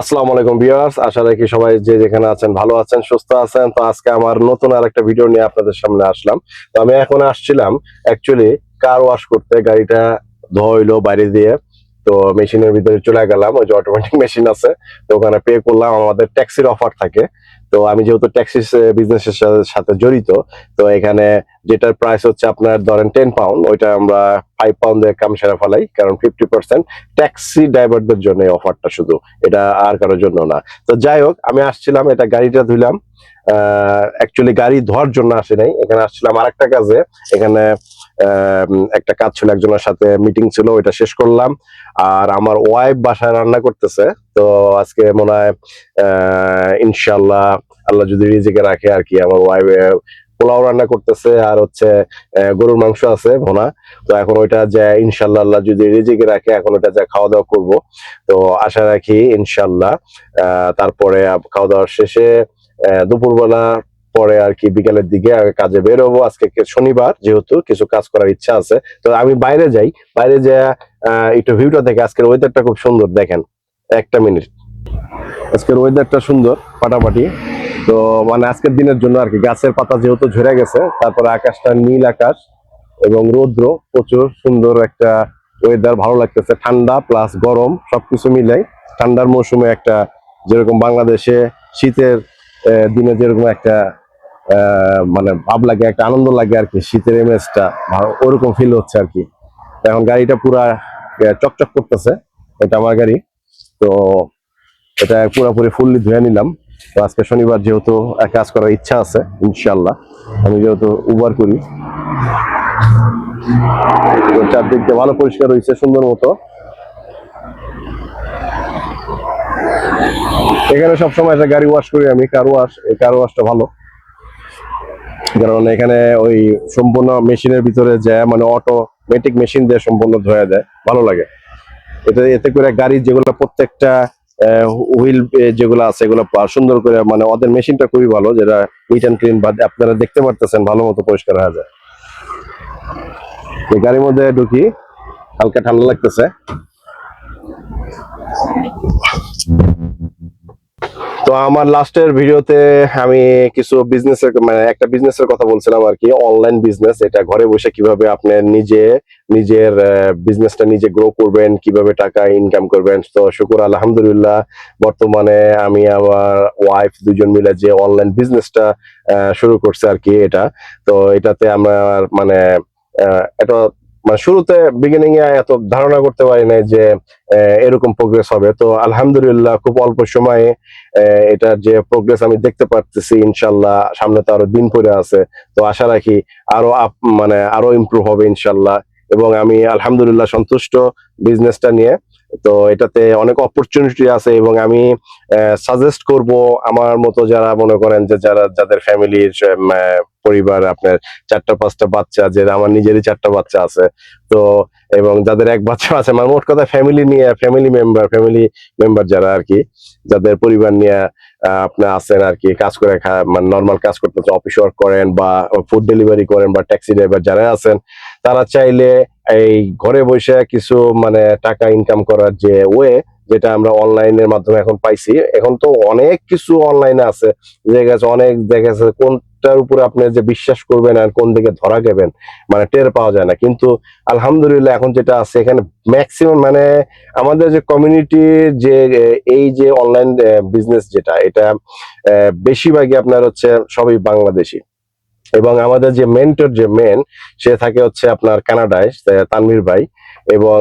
আসসালামু আলাইকুম ভিউয়ার্স, আশা রাখি সবাই যে যেখানে আছেন ভালো আছেন, সুস্থ আছেন। তো আজকে আমার নতুন আর একটা ভিডিও নিয়ে আপনাদের সামনে আসলাম। তো আমি এখন আসছিলাম অ্যাকচুয়ালি কার ওয়াশ করতে, গাড়িটা ধোইলো বাইরে দিয়ে। তো মেশিনের ভিতরে চলে গেলাম, ওই যে অটোমেটিক মেশিন আছে, তো ওখানে পে করলাম, আমাদের ট্যাক্সির অফার থাকে। তো আমি যেহেতু ট্যাক্সি বিজনেসের সাথে জড়িত, তো এখানে যেটার প্রাইস হচ্ছে আপনার ধরেন টেন পাউন্ড ওইটা আমরা ফাইভ পাউন্ডে কাম সেরা ফেলাই, কারণ ফিফটি পার্সেন্ট ট্যাক্সি ড্রাইভারদের জন্য এই অফারটা শুধু। এটা আর কারোর জন্য না। তো যাই হোক, আমি আসছিলাম, এটা গাড়িটা ধুইলাম। অ্যাকচুয়ালি গাড়ি ধোয়ার জন্য আসি নাই। এখানে আসছিলাম আরেকটা কাজে। এখানে একটা কাজ ছিল, একজনের সাথে মিটিং ছিল, ওইটা শেষ করলাম। আর আমার ওয়াইফ বাসায় রান্না করতেছে, তো আজকে মনে হয় ইনশাল্লাহ আল্লাহ যদি রিজিকে রাখে আর কি, আমার ওয়াইফ পোলাও রান্না করতেছে, আর হচ্ছে গরুর মাংস আছে ভোনা। তো এখন ওইটা যে ইনশাল্লাহ আল্লাহ যদি রিজিকে রাখে, এখন ওটা যা খাওয়া দাওয়া করব। তো আশা রাখি ইনশাল্লাহ তারপরে খাওয়া দাওয়ার শেষে দুপুরবেলা পরে আর কি বিকালের দিকে কাজে বেরোবো। আজকে শনিবার যেহেতু কিছু কাজ করার ইচ্ছা আছে। তো আমি বাইরে যাই। বাইরে যে একটু ভিউটা দেখে আজকের ওয়েদারটা খুব সুন্দর, দেখেন। একটা মিনিট আজকের ওয়েদারটা সুন্দর, ফাটাফাটি। তো মানে আজকের দিনের জন্য আর কি, গাছের পাতা যেহেতু ঝরে গেছে, তারপরে আকাশটা নীল আকাশ এবং রৌদ্র, প্রচুর সুন্দর একটা ওয়েদার ভালো লাগতেছে। ঠান্ডা প্লাস গরম, সবকিছু মিলাই ঠান্ডার মৌসুমে একটা যেরকম বাংলাদেশে শীতের দিনে যেরকম একটা মানে ভাব লাগে, একটা আনন্দ লাগে আর কি, শীতের ইমেজটা ওরকম ফিল হচ্ছে আর কি। এখন গাড়িটা পুরা চকচক করতেছে, এটা আমার গাড়ি। তো এটা পুরোপুরি ফুললি ধুয়ে নিলাম। তো আজকে শনিবার যেহেতু কাজ করার ইচ্ছা আছে ইনশাল্লাহ আমি যেহেতু উবার করি। তো চারদিক দিয়ে ভালো পরিষ্কার হয়েছে, সুন্দর মতো। এখানে সবসময় একটা গাড়ি ওয়াশ করি আমি কার ওয়াশ এই কার ওয়াশটা ভালো। কারণ এখানে ওই সম্পূর্ণ মেশিনের ভিতরে যায় মানে অটোমেটিক মেশিন দিয়ে সম্পূর্ণ ধোয়া দেয় ভালো লাগে। এটা এতে করে গাড়ি যেগুলো প্রত্যেকটা হুইল যেগুলো আছে, এগুলো সুন্দর করে মানে ওদের মেশিনটা খুবই ভালো, যেটা নিট অ্যান্ড ক্লিন বা আপনারা দেখতে পারতেছেন, ভালো মতো পরিষ্কার হয়ে যায়। গাড়ির মধ্যে ঢুকি, হালকা ঠান্ডা লাগতেছে। তো আমার লাস্টের ভিডিওতে আমি কিছু বিজনেসের মানে একটা বিজনেসের কথা বলছিলাম আর কি অনলাইন বিজনেস এটা ঘরে বসে কীভাবে আপনি নিজে, নিজের বিজনেসটা নিজে গ্রো করবেন, কীভাবে টাকা ইনকাম করবেন। তো শুকুর, আলহামদুলিল্লাহ, বর্তমানে আমি আমার ওয়াইফ দুজন মিলে যে অনলাইন বিজনেসটা শুরু করছে আর কি এটা। তো এটাতে আমার মানে এটা মানে শুরুতে বিগিনিং এ এত ধারণা করতে পারি নাই যে এরকম প্রোগ্রেস হবে। তো আলহামদুলিল্লাহ খুব অল্প সময়ে এটার যে প্রোগ্রেস আমি দেখতে পারতেছি, ইনশাল্লাহ সামনে তো আরও দিন পরে আছে। তো আশা রাখি আরও আপ- মানে আরও ইমপ্রুভ হবে ইনশাল্লাহ। এবং আমি আলহামদুলিল্লাহ সন্তুষ্ট বিজনেসটা নিয়ে। তো এটাতে অনেক অপরচুনিটি আছে এবং আমি সাজেস্ট করব আমার মতো যারা মনে করেন যে যারা, যাদের ফ্যামিলির পরিবার, আপনার চারটা পাঁচটা বাচ্চা যে আমার নিজেরই চারটা বাচ্চা আছে। তো, এবং যাদের এক বাচ্চা আছে মানে মোট কথা ফ্যামিলি নিয়ে ফ্যামিলি মেম্বার ফ্যামিলি মেম্বার যারা আর কি, যাদের পরিবার নিয়ে আপনি আছেন আর কি, কাজ করে মানে নর্মাল কাজ করতে অফিস ওয়ার্ক করেন বা ফুড ডেলিভারি করেন বা ট্যাক্সি ড্রাইভার যারা আছেন, তারা চাইলে এই ঘরে বসে কিছু মানে টাকা ইনকাম করার যে ওয়ে, যেটা আমরা অনলাইনের মাধ্যমে এখন পাইছি, এখন তো অনেক কিছু অনলাইনে আছে। দেখা গেছে অনেক দেখা যাচ্ছে কোনটার উপরে আপনি যে বিশ্বাস করবেন আর কোন দিকে ধরা গেবেন মানে টের পাওয়া যায় না। কিন্তু আলহামদুলিল্লাহ এখন যেটা আছে, এখানে ম্যাক্সিমাম মানে আমাদের যে কমিউনিটির যে এই যে অনলাইন বিজনেস যেটা, এটা বেশিরভাগই আপনার হচ্ছে সবই বাংলাদেশি। এবং আমাদের যে মেন্টর যে মেন সে থাকে হচ্ছে আপনার কানাডায় তানভীর ভাই। এবং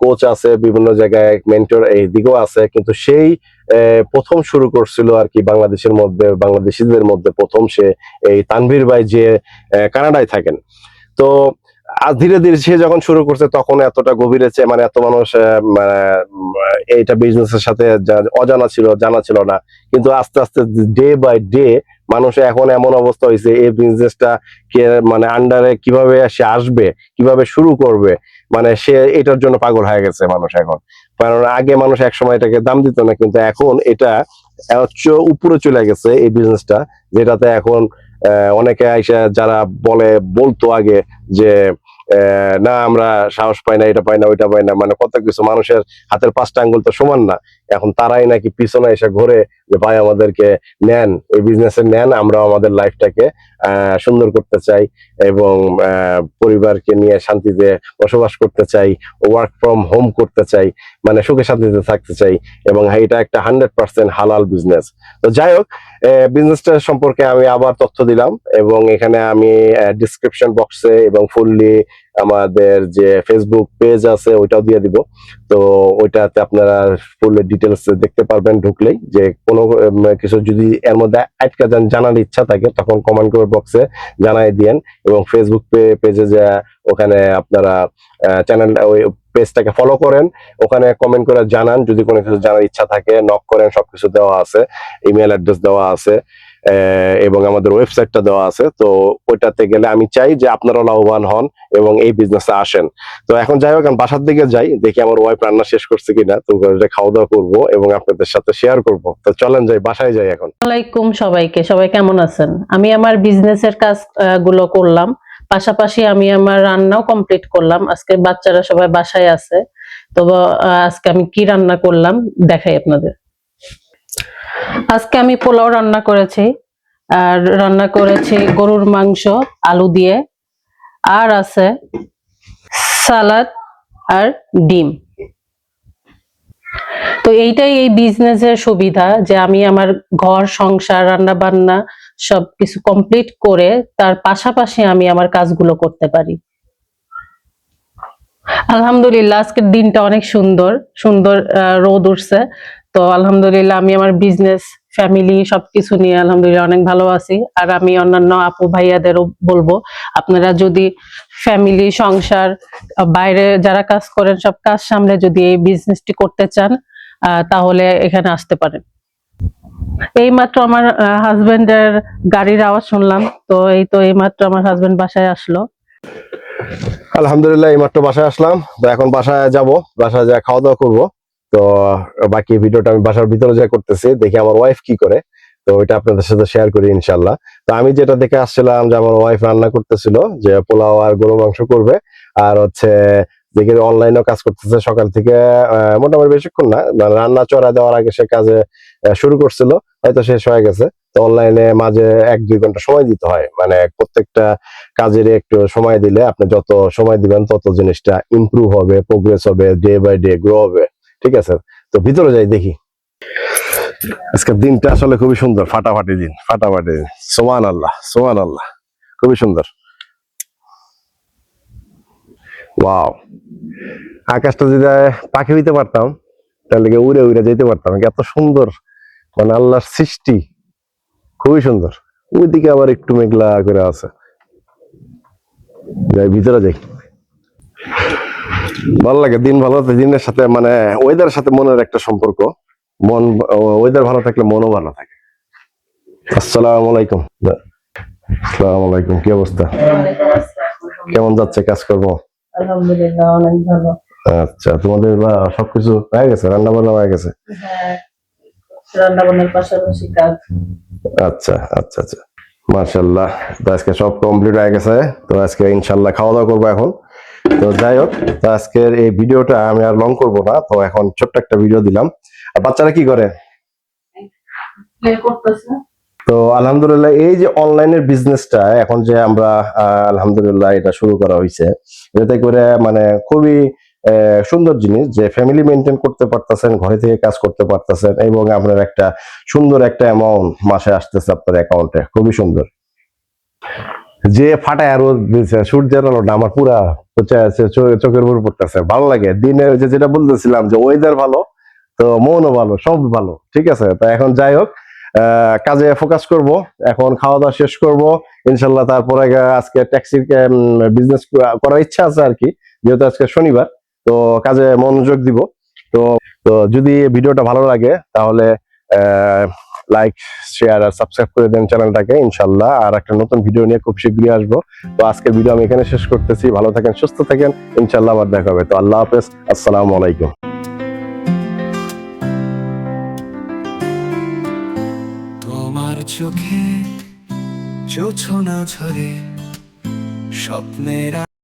কোচ আছে বিভিন্ন জায়গায় মেন্টর এই দিকেও আছে। কিন্তু সেই প্রথম শুরু করছিল আর কি বাংলাদেশের মধ্যে, বাংলাদেশিদের মধ্যে প্রথম সে এই তানভীর ভাই যে কানাডায় থাকেন। তো ধীরে ধীরে সে যখন শুরু করছে তখন এতটা গভীরে মানে এত মানুষ মানে, এইটা বিজনেসের সাথে অজানা ছিল জানা ছিল না। কিন্তু আস্তে আস্তে ডে বাই ডে মানুষ এখন এমন অবস্থা হয়েছে এই বিজনেসটা কে মানে আন্ডারে কীভাবে সে আসবে কীভাবে শুরু করবে মানে সে এটার জন্য পাগল হয়ে গেছে মানুষ এখন। কারণ আগে মানুষ এক সময় এটাকে দাম দিত না কিন্তু এখন এটা উপরে চলে গেছে এই বিজনেসটা যেটাতে এখন অনেকে আইসা যারা বলে বলতো আগে যে না আমরা সাহস পাই না, এটা পাই না, ওইটা পাই না মানে কত কিছু মানুষের হাতের পাঁচটা আঙ্গুল তো সমান না। এখন তারাই নাকি পিছনে এসে ঘুরে যে, ভাই, আমাদেরকে নেন, এই বিজনেসে নেন আমরা আমাদের লাইফটাকে সুন্দর করতে চাই এবং পরিবারকে নিয়ে শান্তিতে বসবাস করতে চাই ওয়ার্ক ফ্রম হোম করতে চাই মানে সুখে শান্তিতে থাকতে চাই এবং এটা একটা হান্ড্রেড পার্সেন্ট হালাল বিজনেস তো যাই হোক বিজনেসটা সম্পর্কে আমি আবার তথ্য দিলাম এবং এখানে আমি ডিসক্রিপশন বক্সে এবং ফুললি আমাদের যে ফেসবুক পেজ আছে, ওইটাও দিয়ে দিব। তো ওইটাতে আপনারা ফুল ডিটেলস দেখতে পারবেন ঢুকলেই যে কোনো কিছু যদি এর মধ্যে আটকা যান, জানার ইচ্ছা থাকে, তখন কমেন্ট করে বক্সে জানাই দিয়েন এবং ফেসবুক পেজে যে ওখানে আপনারা চ্যানেল ওই পেজটাকে ফলো করেন, ওখানে কমেন্ট করে জানান। যদি কোনো কিছু জানার ইচ্ছা থাকে নক করেন, সবকিছু দেওয়া আছে ইমেল অ্যাড্রেস দেওয়া আছে। এবং আমাদের ওয়েবসাইটটা দেওয়া আছে। তো ওইটাতে গেলে আমি চাই যে আপনারাও লাভবান হন এবং এই বিজনেসে আসেন। তো এখন যাই হোক, আমি বাসার দিকে যাই, দেখি আমার ওয়াইফ রান্না শেষ করছে কিনা। তো খাওয়া দাওয়া করব এবং আপনাদের সাথে শেয়ার করব। তো চলেন যাই, বাসায় যাই এখন। আসসালামাইকুম সবাইকে, সবাই কেমন আছেন? আমি আমার বিজনেসের কাজগুলো করলাম। পাশাপাশি আমি আমার রান্নাও কমপ্লিট করলাম। আজকে বাচ্চারা সবাই বাসায় আছে। তো আজকে আমি কি রান্না করলাম, দেখাই আপনাদের। আজকে আমি পোলাও রান্না করেছি, আর রান্না করেছি গরুর মাংস, আলু দিয়ে, আর আছে সালাদ আর ডিম। তো এইটাই এই বিজনেসের সুবিধা যে আমি আমার ঘর, সংসার রান্না বান্না সবকিছু কমপ্লিট করে তার পাশাপাশি আমি আমার কাজগুলো করতে পারি। আলহামদুলিল্লাহ, আজকের দিনটা অনেক সুন্দর সুন্দর রোদ উঠছে। তো আলহামদুলিল্লাহ আমি আমার বিজনেস ফ্যামিলি সবকিছু নিয়ে আলহামদুলিল্লাহ অনেক ভালো আছি। আর আমি অন্যান্য আপু ভাইয়াদেরও বলব, আপনারা যদি ফ্যামিলি সংসার, বাইরে যারা কাজ করেন, সব কাজ সামলে যদি এই বিজনেসটি করতে চান তাহলে এখানে আসতে পারেন। এইমাত্র আমার হাজবেন্ডের গাড়ির আওয়াজ শুনলাম, তো এই তো এইমাত্র আমার হাজবেন্ড বাসায় আসলো। আলহামদুলিল্লাহ এই মাত্র বাসায় আসলাম। তো এখন বাসায় যাব, বাসায় যা খাওয়া দাওয়া করব। তো বাকি ভিডিওটা আমি বাসার ভিতরে যা করতেছি, দেখি আমার ওয়াইফ কি করে। তো ওইটা আপনাদের সাথে শেয়ার করি ইনশাল্লাহ তো আমি যেটা দেখে আসছিলাম যে আমার ওয়াইফ রান্না করতেছিল, যে পোলাও আর গরু মাংস করবে। আর হচ্ছে, দেখে অনলাইনেও কাজ করতেছে সকাল থেকে মোটামুটি বেশিক্ষণ না মানে রান্না চড়া দেওয়ার আগে সে কাজে শুরু করছিল, হয়তো শেষ হয়ে গেছে। তো অনলাইনে মাঝে এক দুই ঘণ্টা সময় দিতে হয় মানে প্রত্যেকটা কাজের একটু সময় দিলে আপনি যত সময় দিবেন, তত জিনিসটা ইমপ্রুভ হবে প্রোগ্রেস হবে ডে বাই ডে গ্রো হবে। ঠিক আছে? তো ভিতরে যাই, দেখি। আজকের দিনটা আসলে খুবই সুন্দর, ফাটাফাটি দিন ফাটাফাটি দিন। সোমান আল্লাহ সোমান আল্লাহ খুবই সুন্দর। ওয়াও। আকাশটা যদি পাখি হইতে পারতাম, তাহলে উড়ে উড়ে যেতে পারতাম। এত সুন্দর মানে আল্লাহর সৃষ্টি, খুবই সুন্দর। ওইদিকে আবার একটু মেঘলা করে আছে। যাই, ভিতরে যাই। ভালো লাগে দিন ভালো দিনের সাথে মানে ওয়েদারের সাথে মনের একটা সম্পর্ক। মন ওয়েদার ভালো থাকলে মনও ভালো থাকে। আসসালামু আলাইকুম। আসসালামু আলাইকুম কি অবস্থা? কেমন যাচ্ছে কাজকর্ম? আলহামদুলিল্লাহ অনেক ভালো। আচ্ছা তোমাদের সবকিছু হয়ে গেছে রান্না বান্না হয়ে গেছে? হ্যাঁ রান্না বান্নার পাশাপাশি কাজ। আচ্ছা আচ্ছা আচ্ছা। মার্শাল্লাহ তো আজকে সব কমপ্লিট হয়ে গেছে তো আজকে ইনশাল্লাহ খাওয়া দাওয়া করব এখন। তো যাই হোক, তো আজকের এই ভিডিওটা আমি আর লং করব না, তো এখন ছোট্ট একটা ভিডিও দিলাম। আর বাচ্চারা কি করে? তো আলহামদুলিল্লাহ, এই যে অনলাইনের বিজনেসটা এখন যে আমরা আলহামদুলিল্লাহ এটা শুরু করা হয়েছে এতে করে মানে খুবই সুন্দর জিনিস যে ফ্যামিলি মেনটেন করতে পারতেছেন, ঘরে থেকে কাজ করতে পারতেছেন, এবং আপনার একটা সুন্দর একটা অ্যামাউন্ট মাসে আসতেছে আপনার অ্যাকাউন্টে খুবই সুন্দর। যে ফাটায় আরও দিচ্ছে সূর্যের আলোটা আমার পুরা চোখের উপর পড়তেছে। ভালো লাগে। দিনের যে যেটা বলতেছিলাম যে ওয়েদার ভালো, তো মনও ভালো, সব ভালো, ঠিক আছে? তো এখন যাই হোক কাজে ফোকাস করব, এখন খাওয়া দাওয়া শেষ করব। ইনশাল্লাহ তারপরে আজকে ট্যাক্সির বিজনেস করার ইচ্ছা আছে আর কি, যেহেতু আজকে শনিবার, তো কাজে মনোযোগ দিব। তো তো যদি ভিডিওটা ভালো লাগে, তাহলে লাইক শেয়ার আর সাবস্ক্রাইব করে দেন চ্যানেলটাকে ইনশাল্লাহ। আর একটা নতুন ভিডিও নিয়ে খুব শীঘ্রই আসব। তো আজকের ভিডিও আমি এখানে শেষ করতেছি। ভালো থাকেন, সুস্থ থাকেন। ইনশাল্লাহ আবার দেখা হবে। তো আল্লাহ হাফেজ। আসসালামু আলাইকুম। তোমার চোখে জোছনা ঝরে স্বপ্নের